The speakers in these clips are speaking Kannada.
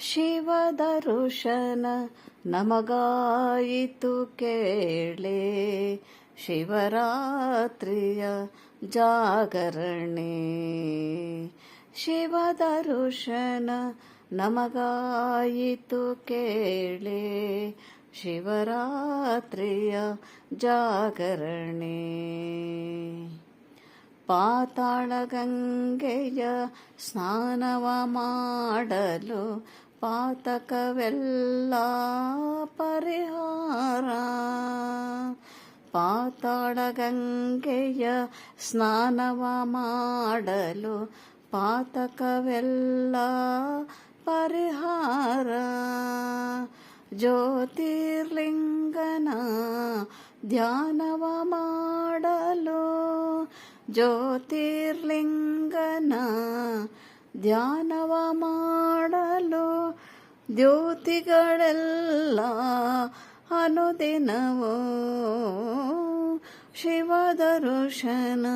ಶಿವದರುಶನ ನಮಗಾಯಿತು ಕೇಳೆ. ಶಿವರಾತ್ರಿಯ ಜಾಗರಣೆ. ಶಿವದರುಶನ ನಮಗಾಯಿತು ಕೇಳೆ. ಶಿವರಾತ್ರಿಯ ಜಾಗರಣೆ. ಪಾತಾಳ ಗಂಗೆಯ ಸ್ನಾನವ ಮಾಡಲು ಪಾತಕವೆಲ್ಲ ಪರಿಹಾರ. ಪಾತಾಳ ಗಂಗೆಯ ಸ್ನಾನವ ಮಾಡಲು ಪಾತಕವೆಲ್ಲ ಪರಿಹಾರ. ಜ್ಯೋತಿರ್ಲಿಂಗನ ಧ್ಯಾನವ ಮಾಡಲು ಜ್ಯೋತಿರ್ಲಿಂಗನ ಧ್ಯಾನವ ಮಾಡಲು ದ್ಯೋತಿಗಳೆಲ್ಲ ಅನುದಿನವೋ? ಶಿವದರುಶನ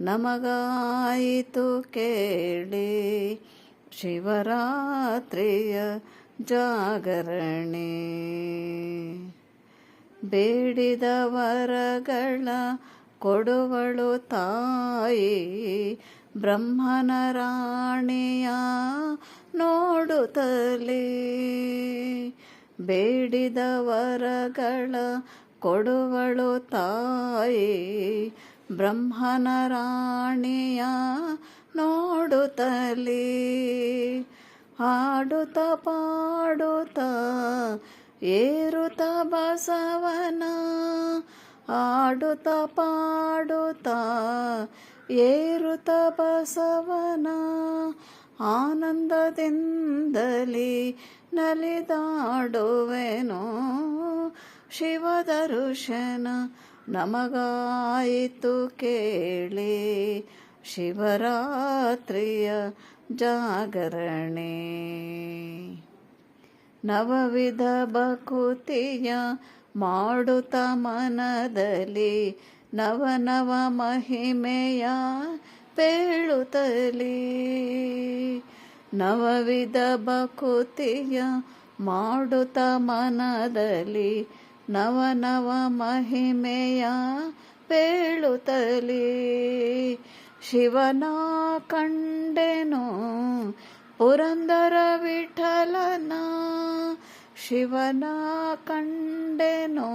ನಮಗಾಯಿತು ಕೇಳಿ. ಶಿವರಾತ್ರಿಯ ಜಾಗರಣೆ. ಬೇಡಿದ ವರಗಳ ಕೊಡುವಳು ತಾಯಿ. ಬ್ರಹ್ಮನ ರಾಣಿಯ ನೋಡುತ್ತಲೇ. ಬೇಡಿದ ವರಗಳ ಕೊಡುವಳು ತಾಯಿ ಬ್ರಹ್ಮನ ರಾಣಿಯ ನೋಡುತ್ತಲೇ. ಹಾಡುತ್ತ ಪಾಡುತ್ತ ಏರುತ್ತ ಬಸವನ ಆಡುತ್ತ ಪಾಡುತ್ತ ಏರುತ ಬಸವನ ಆನಂದದಿಂದಲೇ ನಲಿದಾಡುವೆನೋ. ಶಿವದರುಶನ ನಮಗಾಯಿತು ಕೇಳಿ ಶಿವರಾತ್ರಿಯ ಜಾಗರಣೆ. ನವವಿಧ ಬಕುತಿಯ ಮಾಡುತ್ತ ಮನದಲ್ಲಿ ನವನವ ಮಹಿಮೆಯ ಪೇಳುತ್ತಲೇ. ನವವಿಧ ಬಕುತಿಯ ಮಾಡುತ್ತ ಮನದಲ್ಲಿ ನವನವ ಮಹಿಮೆಯ ಪೇಳುತ್ತಲೇ. ಶಿವನ ಕಂಡೆನು ಪುರಂದರ ವಿಠಲನ ಶಿವನ ಕಂಡೆನು?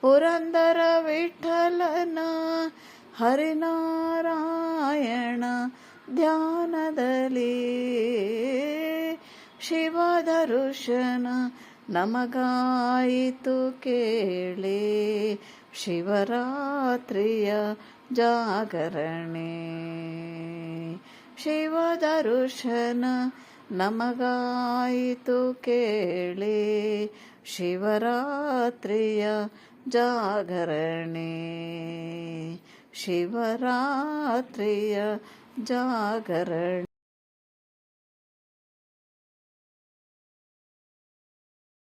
ಪುರಂದರ ವಿಠಲನ ಹರಿನಾರಾಯಣ ಧ್ಯಾನದಲ್ಲಿ. ಶಿವದರುಶನ ನಮಗಾಯಿತು ಕೇಳಿ ಶಿವರಾತ್ರಿಯ ಜಾಗರಣೆ. ಶಿವದರುಶನ ನಮಗಾಯಿತು ಕೇಳಿ ಶಿವರಾತ್ರಿಯ ಜಾಗರಣೆ ಶಿವರಾತ್ರಿಯ ಜಾಗರಣೆ